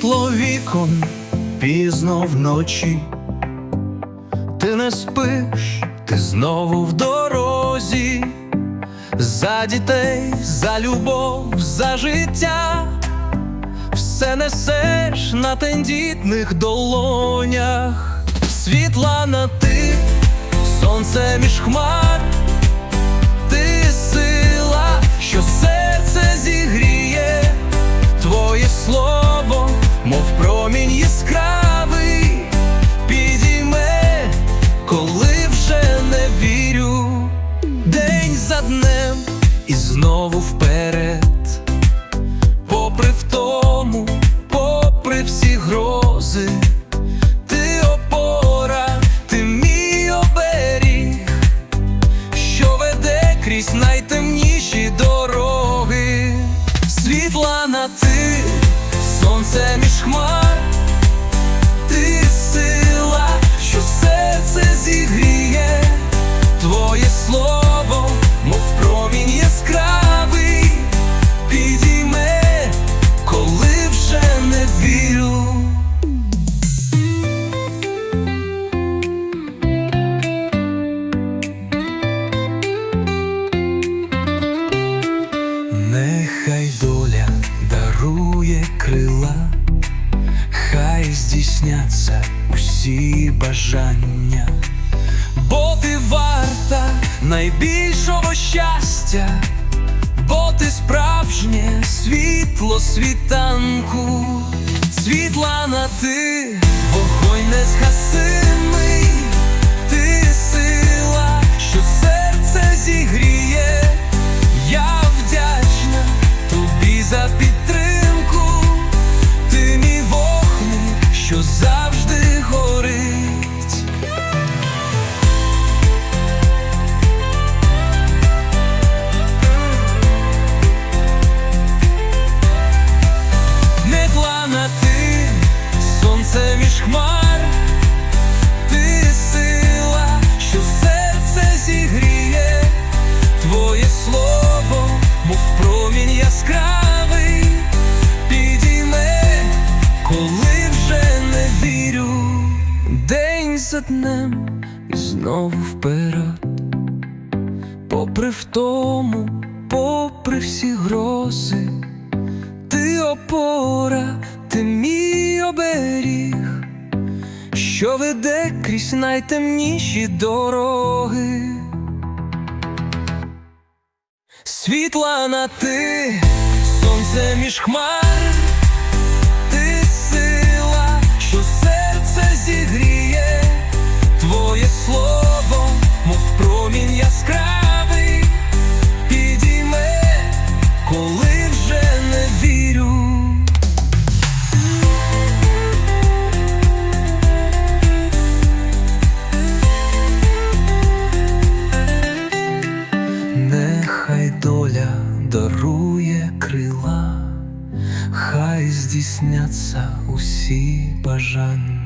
вікон пізно вночі. Ти не спиш, ти знову в дорозі, за дітей, за любов, за життя, все несеш на тендітних долонях, Світлана, ти, сонце між хмар, і знову вперед, попри втому, попри всі грози, ти опора, ти мій оберіг що веде крізь найтемніші дороги. Світлана, ти, сонце між хмар, бажання, бо ти варта найбільшого щастя, бо ти справжнє світло світанку, Світлана, ти вогонь незгасимий, за днем і знову вперед, попри втому, попри всі грози. Ти опора, ти мій оберіг, що веде крізь найтемніші дороги. Світлана, ти, сонце між хмар, хай здійсняться усі бажання.